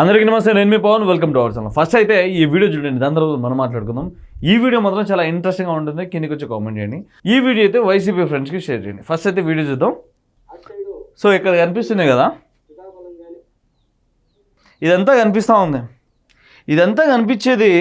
అందరికీ నమస్తే నేను మీ Pavan. Welcome to our channel first అయితే ఈ వీడియో చూడండి దాని తర్వాత మనం మాట్లాడుకుందాం. ఈ వీడియో మాత్రం చాలా ఇంట్రెస్టింగ్గా ఉంటుంది కిందకి వచ్చి కామెంట్ చేయండి. ఈ వీడియో అయితే వైసీపీ ఫ్రెండ్స్కి షేర్ చేయండి. ఫస్ట్ అయితే వీడియో చూద్దాం. సో ఇక్కడ కనిపిస్తున్నాయి కదా? ఇదంతా కనిపిస్తూ ఉంది. ఇదంతా కనిపించేది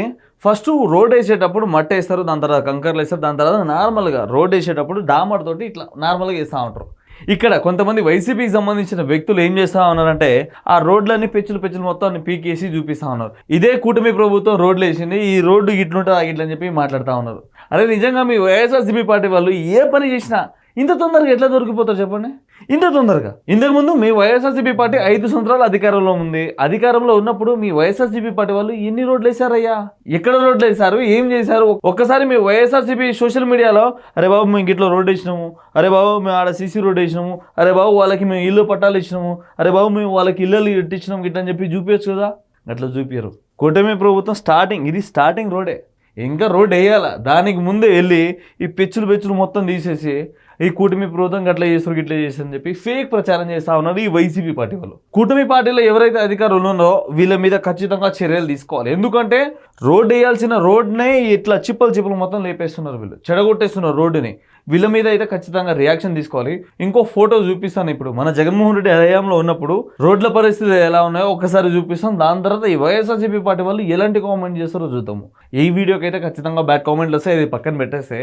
ఫస్ట్ రోడ్ వేసేటప్పుడు మట్టి వేస్తారు దాని తర్వాత కంకర్లు వేస్తారు దాని తర్వాత నార్మల్గా రోడ్ వేసేటప్పుడు డామర్ తోటి ఇట్లా నార్మల్గా వేస్తూ ఉంటారు. ఇక్కడ కొంతమంది వైసీపీకి సంబంధించిన వ్యక్తులు ఏం చేస్తా ఉన్నారంటే ఆ రోడ్లన్నీ పెచ్చులు పెచ్చులు మొత్తం పీకేసి చూపిస్తా ఉన్నారు. ఇదే కూటమి ప్రభుత్వం రోడ్లు వేసింది ఈ రోడ్డు ఇట్లుంటుంది ఇట్లా అని చెప్పి మాట్లాడుతూ ఉన్నారు. అదే నిజంగా మీ వైఎస్ఆర్సీపీ పార్టీ వాళ్ళు ఏ పని చేసినా ఇంత తొందరగా ఎట్లా దొరికిపోతారు చెప్పండి? ఇంత తొందరగా? ఇంతకుముందు మీ వైఎస్ఆర్సీపీ పార్టీ ఐదు సంవత్సరాలు అధికారంలో ఉంది. అధికారంలో ఉన్నప్పుడు మీ వైఎస్ఆర్సీపీ పార్టీ వాళ్ళు ఎన్ని రోడ్లు వేశారయ్యా? ఎక్కడ రోడ్లు వేశారు? ఏం చేశారు? ఒక్కసారి మీ వైఎస్ఆర్సీపీ సోషల్ మీడియాలో అరే బాబు మేము ఇట్లా రోడ్ వేసినాము. అరే బాబు మేము ఆడ సీసీ రోడ్డు వేసినాము. అరే బాబు వాళ్ళకి మేము ఇల్లు పట్టాలు ఇచ్చినాము. అరే బాబు మేము వాళ్ళకి ఇల్లు ఇట్టించినాము ఇట్లా అని చెప్పి చూపించచ్చు కదా? అట్లా చూపించరు కూటమి ప్రభుత్వం స్టార్టింగ్ ఇది స్టార్టింగ్ రోడే. ఇంకా రోడ్ వేయాల? దానికి ముందే వెళ్ళి ఈ పెచ్చులు పెచ్చులు మొత్తం తీసేసి ఈ కూటమి ప్రభుత్వం గట్లా చేస్తారు గిట్లా చేస్తారని చెప్పి ఫేక్ ప్రచారం చేస్తా ఉన్నారు ఈ వైసీపీ పార్టీ వాళ్ళు. కూటమి పార్టీలో ఎవరైతే అధికారులు ఉన్నారో వీళ్ళ మీద ఖచ్చితంగా చర్యలు తీసుకోవాలి. ఎందుకంటే రోడ్ వేయాల్సిన రోడ్నే ఇట్లా చిప్పలు చిప్పలు మొత్తం లేపేస్తున్నారు వీళ్ళు. చెడగొట్టేస్తున్నారు రోడ్డుని. వీళ్ళ మీద అయితే ఖచ్చితంగా రియాక్షన్ తీసుకోవాలి. ఇంకో ఫోటో చూపిస్తాను ఇప్పుడు. మన జగన్మోహన్ రెడ్డి హయాంలో ఉన్నప్పుడు రోడ్ల పరిస్థితి ఎలా ఉన్నాయో ఒకసారి చూపిస్తాం దాని తర్వాత ఈ వైఎస్ఆర్సీపీ పార్టీ వాళ్ళు ఎలాంటి కామెంట్ చేస్తారో చూద్దాము. ఈ వీడియోకి అయితే ఖచ్చితంగా బ్యాడ్ కామెంట్లు వస్తే ఇది పక్కన పెట్టేస్తే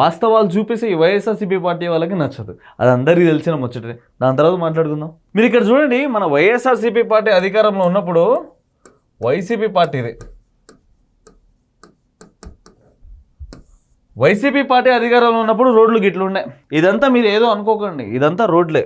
వాస్తవాలు చూపిస్తే ఈ వైఎస్ఆర్సీపీ పార్టీ వాళ్ళకి నచ్చదు. అది అందరికీ తెలిసిన ముచ్చటే. దాని తర్వాత మాట్లాడుకుందాం. మీరు ఇక్కడ చూడండి మన వైఎస్ఆర్సీపీ పార్టీ అధికారంలో ఉన్నప్పుడు వైసీపీ పార్టీదే. వైసీపీ పార్టీ అధికారంలో ఉన్నప్పుడు రోడ్లు గిట్లున్నాయి ఇదంతా మీరు ఏదో అనుకోకండి. ఇదంతా రోడ్లే.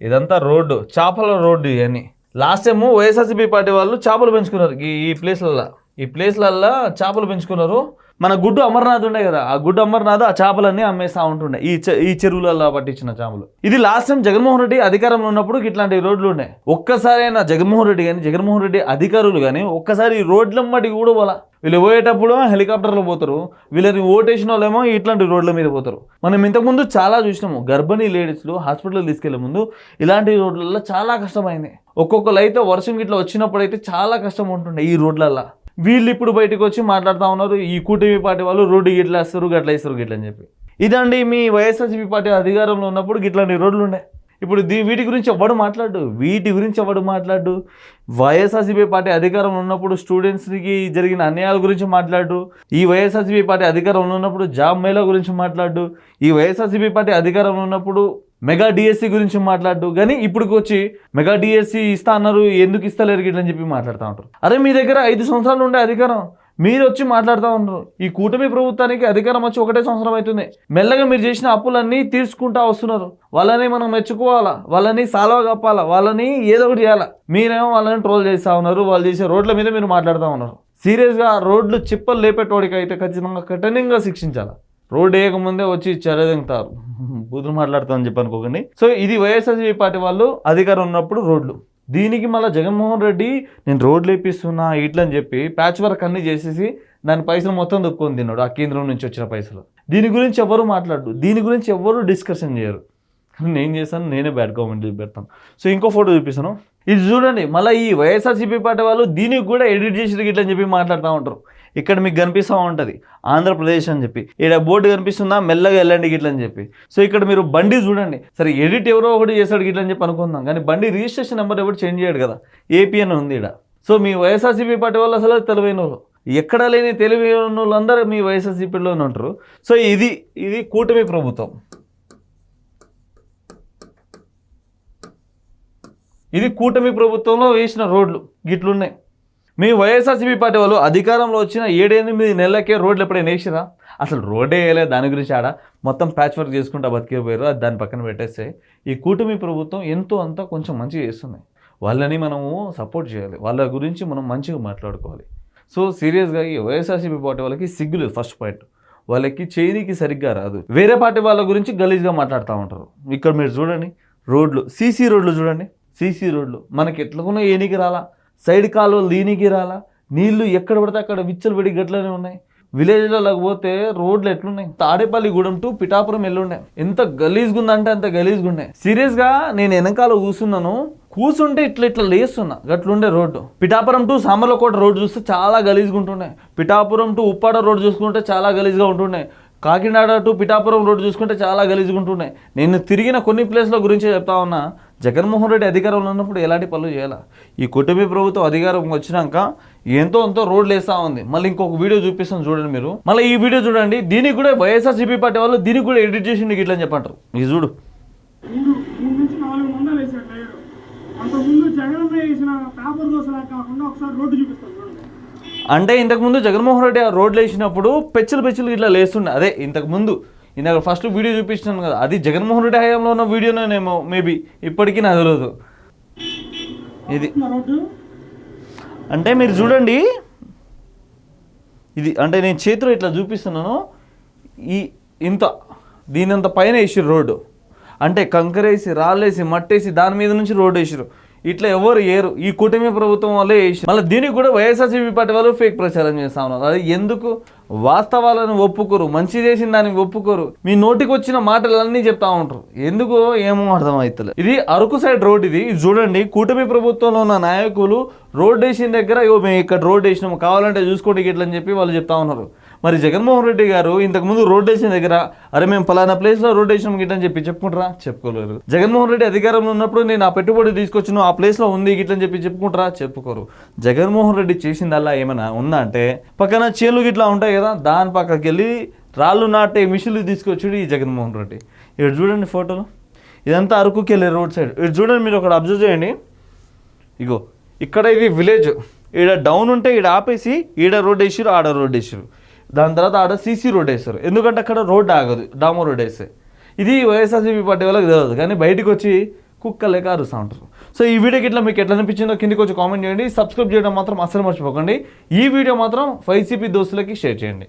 ఇదంతా రోడ్డు. చేపల రోడ్డు ఇవన్నీ. లాస్ట్ టైము వైఎస్ఆర్సీపీ పార్టీ వాళ్ళు చేపలు పెంచుకున్నారు ఈ ఈ ప్లేస్లలో ఈ ప్లేస్లల్లో చేపలు పెంచుకున్నారు. మన గుడ్డు అమర్నాథ్ ఉండే కదా ఆ గుడ్డు అమర్నాథ్ ఆ చేపలన్నీ అమ్మేస్తా ఉంటుండే. ఈ ఈ చెరువులలో పట్టించిన చేపలు. ఇది లాస్ట్ టైం జగన్మోహన్ రెడ్డి అధికారంలో ఉన్నప్పుడు ఇట్లాంటి రోడ్లు ఉన్నాయి ఒక్కసారైనా జగన్మోహన్ రెడ్డి కానీ జగన్మోహన్ రెడ్డి అధికారులు కానీ ఒక్కసారి ఈ రోడ్లమ్మటి కూడా పోలా. వీళ్ళు పోయేటప్పుడు హెలికాప్టర్లో పోతారు. వీళ్ళని ఓటేసిన వాళ్ళేమో ఇట్లాంటి రోడ్ల మీద పోతారు. మనం ఇంతకుముందు చాలా చూసినాము. గర్భిణీ లేడీస్లు హాస్పిటల్ తీసుకెళ్ళే ముందు ఇలాంటి రోడ్లలో చాలా కష్టమైంది. ఒక్కొక్కరు అయితే వర్షం ఇట్లా వచ్చినప్పుడు అయితే చాలా కష్టం ఉంటుండే ఈ రోడ్లల్లో. వీళ్ళు ఇప్పుడు బయటకు వచ్చి మాట్లాడుతూ ఉన్నారు ఈ కూటమి పార్టీ వాళ్ళు రోడ్డు గిట్లా వేస్తారు గట్ల వేస్తారు గిట్ల అని చెప్పి. ఇదండి మీ వైఎస్ఆర్సీపీ పార్టీ అధికారంలో ఉన్నప్పుడు ఇట్లాంటి రోడ్లు ఉండే. ఇప్పుడు దీ వీటి గురించి ఎవడు మాట్లాడు వీటి గురించి ఎవడు మాట్లాడు వైఎస్ఆర్సీపీ పార్టీ అధికారంలో ఉన్నప్పుడు స్టూడెంట్స్కి జరిగిన అన్యాయాల గురించి మాట్లాడు ఈ వైఎస్ఆర్సీపీ పార్టీ అధికారంలో ఉన్నప్పుడు జాబ్ మేళా గురించి మాట్లాడు ఈ వైఎస్ఆర్సీపీ పార్టీ అధికారంలో ఉన్నప్పుడు మెగా డిఎస్సి గురించి మాట్లాడు కానీ ఇప్పటికి వచ్చి మెగా డిఎస్సి ఇస్తా అన్నారు ఎందుకు ఇస్తలేరు గిట్ల అని చెప్పి మాట్లాడుతూ ఉంటారు. అరే మీ దగ్గర ఐదు సంవత్సరాలు ఉండే అధికారం మీరు వచ్చి మాట్లాడుతూ ఉన్నారు. ఈ కూటమి ప్రభుత్వానికి అధికారం వచ్చి ఒకటే సంవత్సరం అవుతుంది మెల్లగా మీరు చేసిన అప్పులన్నీ తీర్చుకుంటా వస్తున్నారు. వాళ్ళని మనం మెచ్చుకోవాలా? వాళ్ళని సాల్వ కప్పాలా? వాళ్ళని ఏదో ఒకటి చేయాలా? మీరేమో వాళ్ళని ట్రోల్ చేస్తూ ఉన్నారు వాళ్ళు చేసే రోడ్ల మీద మీరు మాట్లాడుతూ ఉన్నారు. సీరియస్గా రోడ్లు చిప్పలు లేపేటోడికి అయితే ఖచ్చితంగా కఠినంగా శిక్షించాలి? రోడ్ వేయకముందే వచ్చి చెరదింగుతారు బూతులు మాట్లాడతామని చెప్పి అనుకోకండి. సో ఇది వైఎస్ఆర్సీపీ పార్టీ వాళ్ళు అధికారం ఉన్నప్పుడు రోడ్లు. దీనికి మళ్ళీ జగన్మోహన్ రెడ్డి నేను రోడ్లు వేపిస్తున్నా ఇట్లని చెప్పి ప్యాచ్ వర్క్ అన్ని చేసేసి దాని పైసలు మొత్తం దొక్కుని తిన్నాడు ఆ కేంద్రం నుంచి వచ్చిన పైసలు. దీని గురించి ఎవరు మాట్లాడు దీని గురించి ఎవరు డిస్కషన్ చేయరు. నేను చేశాను నేనే బ్యాడ్ కామెంట్ పెడతాను సో ఇంకో ఫోటో చూపిస్తాను. ఇది చూడండి మళ్ళీ ఈ వైఎస్ఆర్సీపీ పార్టీ వాళ్ళు దీనికి కూడా ఎడిట్ చేసి ఇట్లని చెప్పి మాట్లాడుతూ ఉంటారు. ఇక్కడ మీకు కనిపిస్తూ ఉంటుంది. ఆంధ్రప్రదేశ్ అని చెప్పి. ఇక్కడ బోర్డు కనిపిస్తుందా? మెల్లగా వెళ్ళండి గిట్ల అని చెప్పి. సో ఇక్కడ మీరు బండి చూడండి. సరే ఎడిట్ ఎవరో ఒకటి చేస్తాడు గిట్ల అని చెప్పి అనుకుందాం. కానీ బండి రిజిస్ట్రేషన్ నెంబర్ ఎవరు చేంజ్ చేయడు కదా. ఏపీ అని ఉంది ఇక్కడ సో మీ వైఎస్ఆర్సీపీ పార్టీ వాళ్ళు అసలు తెలివైన వాళ్ళు. ఎక్కడ లేని తెలివైన వాళ్ళందరూ మీ వైఎస్ఆర్సీపీలోనే ఉంటారు సో ఇది ఇది కూటమి ప్రభుత్వం. ఇది కూటమి ప్రభుత్వంలో వేసిన రోడ్లు. గిట్లున్నాయి. మీ వైఎస్ఆర్సీపీ పార్టీ వాళ్ళు అధికారంలో వచ్చిన ఏడెనిమిది నెలలకే రోడ్లు ఎప్పుడైనా వేసిరా? అసలు రోడ్డే వేయలే దాని గురించి ఆడ మొత్తం ప్యాచ్ వర్క్ చేసుకుంటా బతికిపోయారు అది దాని పక్కన పెట్టేస్తే ఈ కూటమి ప్రభుత్వం ఎంతో అంతా కొంచెం మంచిగా చేస్తున్నాయి వాళ్ళని మనము సపోర్ట్ చేయాలి వాళ్ళ గురించి మనం మంచిగా మాట్లాడుకోవాలి. సో సీరియస్గా ఈ వైఎస్ఆర్సీపీ పార్టీ వాళ్ళకి సిగ్గులేదు ఫస్ట్ పాయింట్ వాళ్ళకి చేయనీకి సరిగ్గా రాదు. వేరే పార్టీ వాళ్ళ గురించి గలీజ్గా మాట్లాడుతూ ఉంటారు. ఇక్కడ మీరు చూడండి రోడ్లు సీసీ రోడ్లు చూడండి సీసీ రోడ్లు. మనకి ఎట్లకున్నా ఏనికి రాలా? సైడ్ కాలువలు లీనికి రాలా? నీళ్ళు ఎక్కడ పడితే అక్కడ విచ్చలు పడి గట్లనే ఉన్నాయి. విలేజ్లలోకి పోతే రోడ్లు ఎట్లున్నాయి? తాడేపల్లి గూడెం టు పిఠాపురం ఎల్లుండే. ఎంత గలీజ్గా ఉందంటే అంత గలీజ్గా ఉండే సీరియస్గా నేను వెనకాల కూర్చున్నాను కూర్చుంటే ఇట్లా ఇట్లా లేస్తున్నా. గట్లుండే road. Pithapuram to Samarlakota road చూస్తే చాలా గలీజ్గా ఉంటుండే పిఠాపురం టు ఉప్పాడ రోడ్డు చూసుకుంటే చాలా గలీజ్గా ఉంటుండే. కాకినాడ టు పిఠాపురం రోడ్డు చూసుకుంటే చాలా గలీజ్గా ఉంటున్నాయి నేను తిరిగిన కొన్ని ప్లేస్ల గురించి చెప్తా ఉన్నా. జగన్మోహన్ రెడ్డి అధికారంలో ఉన్నప్పుడు ఎలాంటి పనులు చేయాల? ఈ కుటుంబ ప్రభుత్వం అధికారం వచ్చినాక ఎంతో ఎంతో రోడ్లు వేస్తూ ఉంది. మళ్ళీ ఇంకొక వీడియో చూపిస్తాను చూడండి మీరు. మళ్ళీ ఈ వీడియో చూడండి. దీనికి కూడా వైఎస్ఆర్సీపీ పార్టీ వాళ్ళు దీనికి కూడా ఎడిట్ చేసి నీకు ఇట్లా అని చెప్పంటారు. ఇది చూడు. అంతకుముందు జగన్ వేసిన పేపర్ దోశలా కాకుండా ఒకసారి రోడ్డు చూపిస్తాను. అంటే ఇంతకుముందు జగన్మోహన్ రెడ్డి ఆ రోడ్లు వేసినప్పుడు పెచ్చులు పెచ్చులు ఇట్లా లేస్తుండే. అదే ఇంతకుముందు ఇందాక ఫస్ట్ వీడియో చూపించినాను కదా. అది జగన్మోహన్ రెడ్డి హయాంలో ఉన్న వీడియోనేమో మేబీ ఇప్పటికీ నాకు తెలియదు ఇది. అంటే మీరు చూడండి. ఇది అంటే నేను చేతిలో ఇట్లా చూపిస్తున్నాను. ఈ ఇంత దీని అంత పైన వేసిరు రోడ్డు. అంటే కంకరేసి రాళ్ళేసి మట్టేసి దాని మీద నుంచి రోడ్డు వేసిరు ఇట్లా ఎవరు ఏరు? ఈ కూటమి ప్రభుత్వం వల్లే వేసి మళ్ళీ దీనికి కూడా వైఎస్ఆర్సీపీ పార్టీ వాళ్ళు ఫేక్ ప్రచారం చేస్తా ఉన్నారు. అది ఎందుకు? వాస్తవాలను ఒప్పుకోరు. మంచి చేసిన దానికి ఒప్పుకోరు. మీ నోటికి వచ్చిన మాటలన్నీ చెప్తా ఉంటారు. ఎందుకు ఏమో అర్థం ఇది అరకు సైడ్ రోడ్ ఇది. ఇది చూడండి. కూటమి ప్రభుత్వంలో ఉన్న నాయకులు రోడ్ వేసిన దగ్గర ఇగో మేము ఇక్కడ రోడ్ వేసినాము. కావాలంటే చూసుకోండి ఇట్లా అని చెప్పి వాళ్ళు చెప్తా ఉన్నారు. మరి జగన్మోహన్ రెడ్డి గారు ఇంతకుముందు రోడ్ వేసిన దగ్గర అరే మేము పలానా ప్లేస్లో రోడ్ వేసినాం గిట్ల అని చెప్పి చెప్పుకుంటారా? చెప్పుకోలేరు. జగన్మోహన్ రెడ్డి అధికారంలో ఉన్నప్పుడు నేను ఆ పెట్టుబడి తీసుకొచ్చిన ఆ ప్లేస్లో ఉంది గిట్ల అని చెప్పి చెప్పుకుంటారా? చెప్పుకోరు. జగన్మోహన్ రెడ్డి చేసిందల్లా ఏమైనా ఉందా అంటే పక్కన చేలు గిట్లా ఉంటాయి కదా దాని పక్కకి వెళ్ళి రాళ్ళు నాటే మిషన్లు తీసుకొచ్చాడు ఈ జగన్మోహన్ రెడ్డి. ఇక్కడ చూడండి ఫోటోలు. ఇదంతా అరకుకి వెళ్ళే రోడ్ సైడ్. ఇక్కడ చూడండి మీరు ఒకటి అబ్జర్వ్ చేయండి. ఇగో ఇక్కడ ఇది విలేజ్. ఈడ డౌన్ ఉంటే ఈడ ఆపేసి ఈడ రోడ్ వేసిరు ఆడ రోడ్ వేసిరు దాని తర్వాత ఆడ సీసీ రోడ్ వేస్తారు. ఎందుకంటే అక్కడ రోడ్ ఆగదు డామో రోడ్ వేస్తే. ఇది వైఎస్ఆర్సీపీ పార్టీ వాళ్ళకి తెలియదు కానీ బయటకు వచ్చి కుక్క లేక ఉంటారు. సో ఈ వీడియోకి ఇట్లా మీకు ఎట్లా అనిపించిందో కిందికి వచ్చి కామెంట్ చేయండి. సబ్స్క్రైబ్ చేయడం మాత్రం అస్సలు మర్చిపోకండి. ఈ వీడియో మాత్రం వైసీపీ దోస్తులకి షేర్ చేయండి.